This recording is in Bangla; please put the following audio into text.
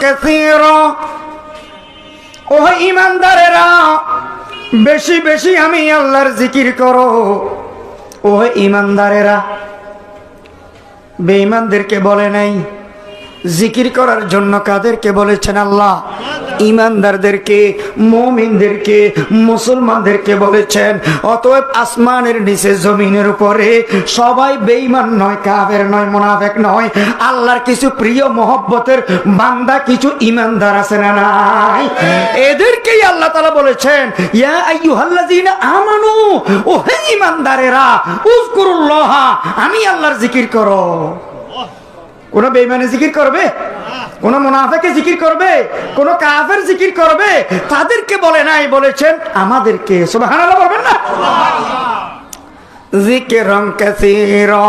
কাসীরা ও ইমানদারেরা বেশি বেশি আমি আল্লাহর জিকির করো। ও ইমানদারেরা বেঈমানদেরকে বলে নাই জিকির করার জন্য কাদেরকে বলেছেন আল্লাহ? ইমানদারদেরকে, মমিনদেরকে, মুসলমানদেরকে বলেছেন, অতএব আসমানের নিচে জমিনের উপরে সবাই বেইমান নয় কাবের নয়, মোনাফেক নয়, আল্লাহর কিছু প্রিয় মহব্বতের বান্দা কিছু ইমানদার আছে না নাই? এদেরকেই আল্লাহ তালা বলেছেন, ইয়া আইয়ুহাল্লাযীনা আমানু ও হে ইমানদারেরা, উযকুরুল্লাহ, আমি আল্লাহর জিকির করো। কোন বেইমানে জিকির করবে? কোন মুনাফেকে জিকির করবে? কোন কাফের জিকির করবে? তাদেরকে বলে নাই বলেছেন আমাদেরকে। সুবহানাল্লাহ বলবেন না? জিকিরন কাসীরা।